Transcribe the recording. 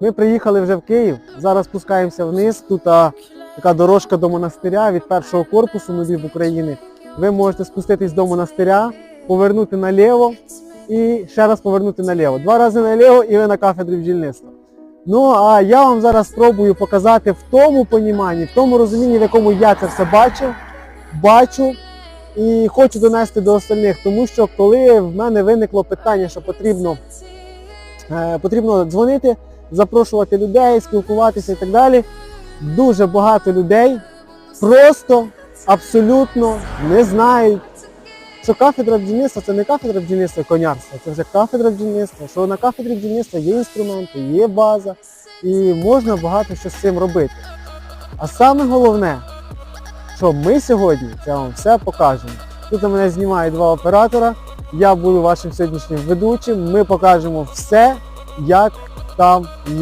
Ми приїхали вже в Київ, зараз спускаємося вниз. Тут а, така дорожка до монастиря від першого корпусу новів України. Ви можете спуститись до монастиря, повернути наліво і ще раз повернути наліво. Два рази наліво і ви на кафедрі бджільництва. Ну а я вам зараз спробую показати в тому поніманні, в тому розумінні, в якому я це все бачив, бачу і хочу донести до остальних, тому що коли в мене виникло питання, що потрібно, е, потрібно дзвонити, запрошувати людей, спілкуватися і так далі, дуже багато людей просто абсолютно не знають, що кафедра бджільництва це не кафедра бджільництва конярства, це вже кафедра бджільництва, що на кафедрі бджільництва є інструменти, є база і можна багато що з цим робити. А саме головне, що ми сьогодні це вам все покажемо. Тут у мене знімають два оператора. Я буду вашим сьогоднішнім ведучим. Ми покажемо все, як там є.